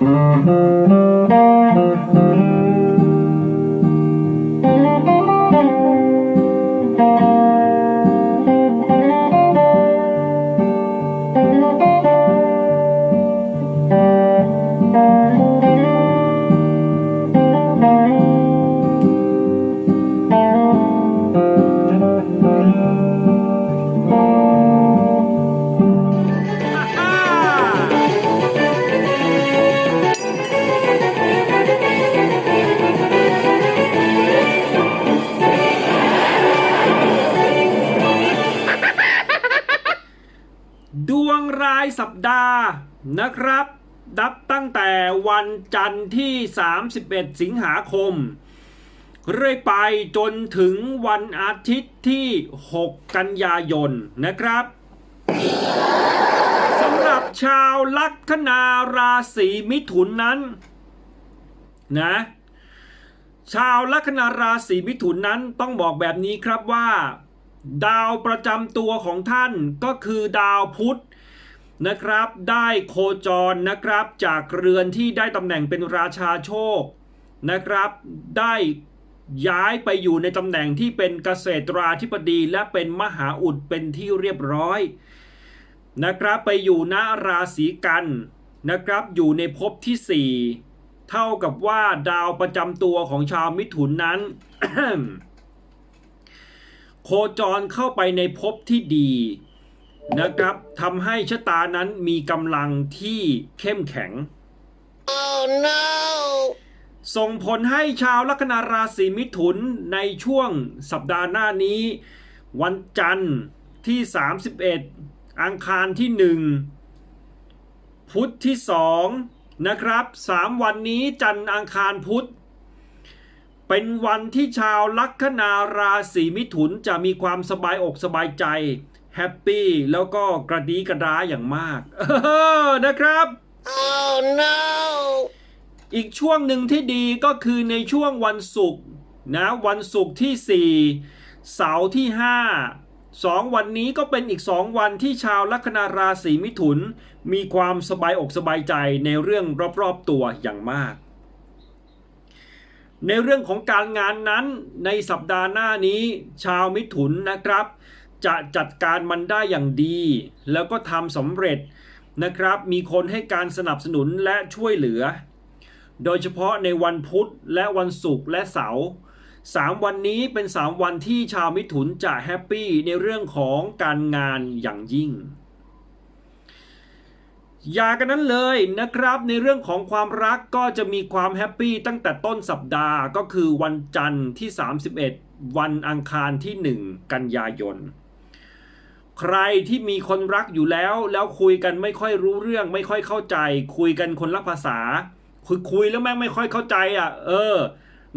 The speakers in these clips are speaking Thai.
Música ดวงรายสัปดาห์นะครับดับตั้งแต่วันจันทร์ที่ 31 สิงหาคม เรื่อยไปจนถึงวันอาทิตย์ที่ 6 กันยายนนะครับสำหรับชาวลัคนาราศีมิถุนนั้นนะชาวลัคนาราศีมิถุนนั้นต้องบอกแบบนี้ครับว่า ดาวประจำตัวของท่านก็คือดาวพุธนะครับ ได้โคจรนะครับจากเรือนที่ได้ตำแหน่งเป็นราชาโชคนะครับ ได้ย้ายไปอยู่ในตำแหน่งที่เป็นเกษตราธิบดีและเป็นมหาอุดเป็นที่เรียบร้อยนะครับไปอยู่ณราศีกันนะครับอยู่ในภพที่ 4 เท่ากับว่าดาวประจำตัวของชาวมิถุนนั้น โคจรเข้าไปในภพที่ดีนะครับทำให้ชะตานั้นมีกำลังที่เข้มแข็ง Oh no! ส่งผลให้ชาวลัคนาราศีมิถุนในช่วงสัปดาห์หน้านี้ วันจันทร์ที่ 31 อังคารที่ 1 พุธที่ 2 นะครับ 3 วันนี้จันทร์อังคารพุธ เป็นวันที่ชาวลัคนาราศีมิถุนจะมีความสบายอกสบายใจแฮปปี้แล้วก็กระดีกระดาอย่างมากเออนะครับ Oh no! อีกช่วงหนึ่งที่ดีก็คือในช่วงวันศุกร์นะวันศุกร์ที่ 4 เสาร์ที่ 5 2 วันนี้ก็เป็นอีก 2 วันที่ชาวลัคนาราศีมิถุน มีความสบายอกสบายใจในเรื่องรอบๆตัวอย่างมาก ในเรื่องของการงานนั้นในสัปดาห์หน้านี้ชาวมิถุนนะครับ จะจัดการมันได้อย่างดี แล้วก็ทำสำเร็จนะครับ มีคนให้การสนับสนุนและช่วยเหลือ โดยเฉพาะในวันพุธและวันศุกร์และเสาร์สามวันนี้เป็นสามวันที่ชาวมิถุนจะแฮปปี้ในเรื่องของการงานอย่างยิ่ง อย่ากันนั้นเลยนะครับในเรื่องของความรักก็จะมีความแฮปปี้ตั้งแต่ต้นสัปดาห์ก็คือวันจันทร์ที่ 31 วันอังคารที่ 1 กันยายน ใครที่มีคนรักอยู่แล้ว แล้วคุยกันไม่ค่อยรู้เรื่อง ไม่ค่อยเข้าใจ คุยกันคนละภาษา คุยคุยแล้วแม่งไม่ค่อยเข้าใจอะ เออ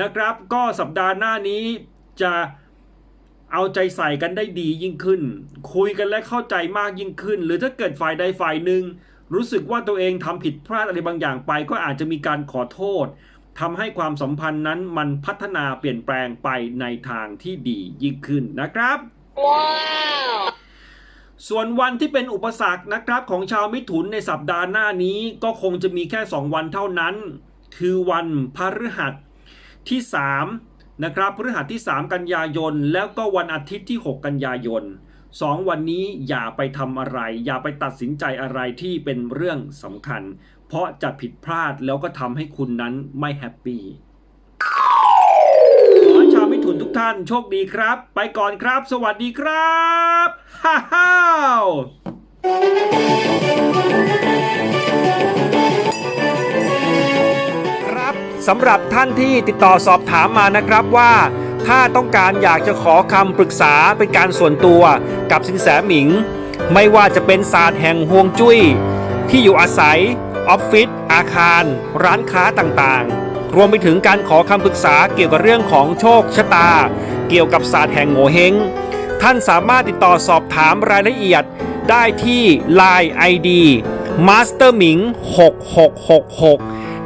นะครับ ก็สัปดาห์หน้านี้จะเอาใจใส่กันได้ดียิ่งขึ้น คุยกันและเข้าใจมากยิ่งขึ้น หรือถ้าเกิดฝ่ายใดฝ่ายหนึ่ง รู้สึกว่าตัวเองทำผิดพลาดอะไรบางอย่างไป ก็อาจจะมีการขอโทษทำให้ความสัมพันธ์นั้นมันพัฒนาเปลี่ยนแปลงไปในทางที่ดียิ่งขึ้นนะครับ Wow! ส่วนวันที่เป็นอุปสรรคนะครับของชาวมิถุนในสัปดาห์หน้านี้ก็คงจะมีแค่ 2 วันเท่านั้น คือวันพฤหัสที่3นะครับพฤหัสที่ 3 กันยายน แล้วก็วันอาทิตย์ที่ 6 กันยายน สองวันนี้อย่าไปทำอะไร อย่าไปตัดสินใจอะไรที่เป็นเรื่องสำคัญ เพราะจะผิดพลาดแล้วก็ทำให้คุณนั้นไม่แฮปปี้ขอชาวมิถุนทุกท่านโชคดีครับ ไปก่อนครับ สวัสดีครับฮ่าฮ่าครับสำหรับท่านที่ติดต่อสอบถามมานะครับว่า ถ้าต้องการอยากจะขอคำปรึกษาเป็นการส่วนตัวกับสินแสหมิง ไม่ว่าจะเป็นศาสตร์แห่งฮวงจุ้ย ที่อยู่อาศัย ออฟฟิศอาคาร ร้านค้าต่างๆ รวมไปถึงการขอคำปรึกษาเกี่ยวกับเรื่องของโชคชะตา เกี่ยวกับศาสตร์แห่งโงเฮงท่านสามารถติดต่อสอบถามรายละเอียดได้ที่ Line ID Master Ming 6666